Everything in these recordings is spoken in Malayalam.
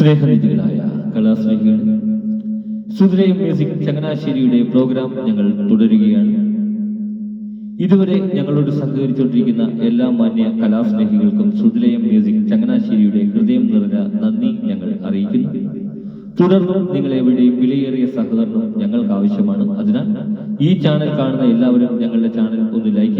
സ്നേഹനിധികളായ കലാസ്നേഹികൾ. സുധരയും മ്യൂസിക് ചങ്ങനാശ്ശേരിയുടെ പ്രോഗ്രാം ഞങ്ങൾ തുടരുകയാണ്. ഇതുവരെ ഞങ്ങളോട് സഹകരിച്ചുകൊണ്ടിരിക്കുന്ന എല്ലാ മാന്യ കലാസ്നേഹികൾക്കും സുധലയം മ്യൂസിക് ചങ്ങനാശ്ശേരിയുടെ ഹൃദയം നിറഞ്ഞ നന്ദി ഞങ്ങൾ അറിയിക്കുന്നു. തുടർന്നും നിങ്ങളെവിടെയും വിലയേറിയ സഹകരണം ഞങ്ങൾക്ക് ആവശ്യമാണ് അതിനാൽ ഈ ചാനൽ കാണുന്ന എല്ലാവരും ഞങ്ങളുടെ ചാനൽ ഒന്ന് ലൈക്ക്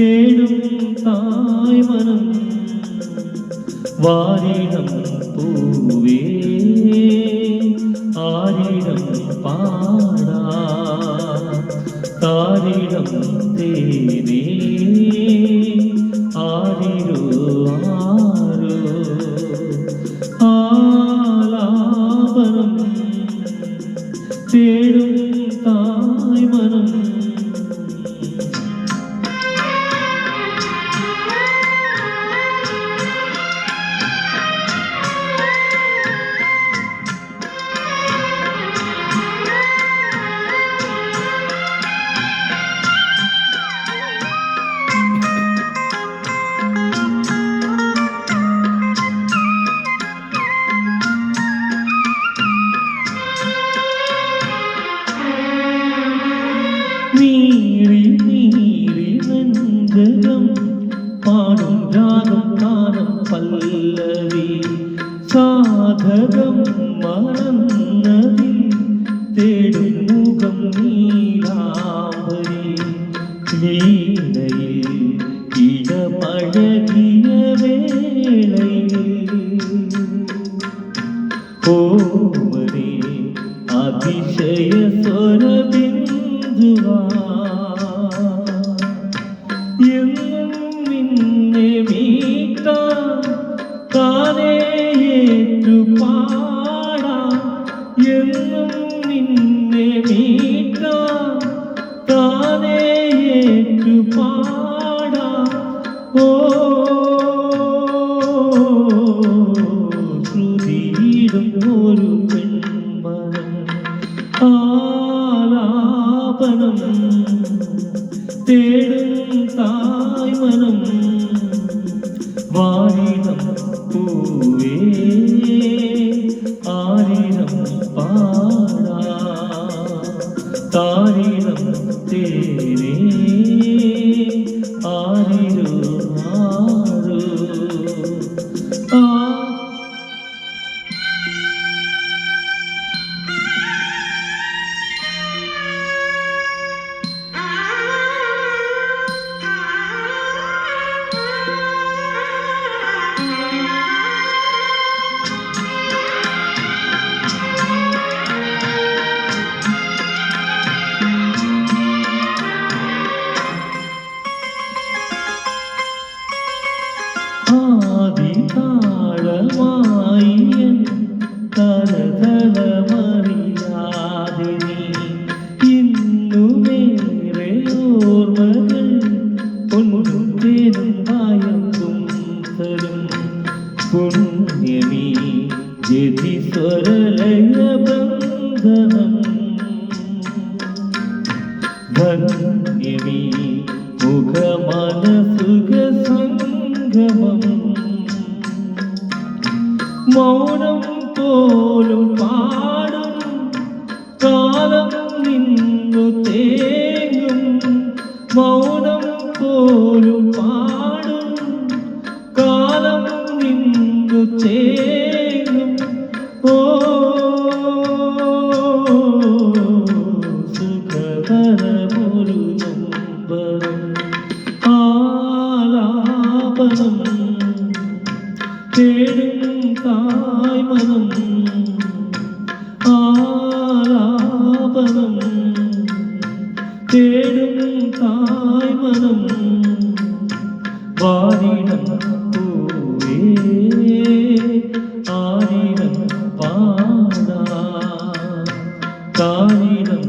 തേടും തായ്മനം വാരിടം പൂവേ ആരിടം പാടാ. താരിടം തേനേ നീറി നീറി നെഞ്ചകം പാടും രാഗം താനം പല്ലവി സാധകം മറന്നതി പുണ്യമീ ജതി സ്വരലയ ബന്ധനം. ധന്യമീ മുഖമനസുഖ സംഗമം. മൗനം തേടും തായ്മനം ആലാപനം തേടും തായ്മനം വാരിടം പൂവേ ആരിടം പാടാ. താരിടം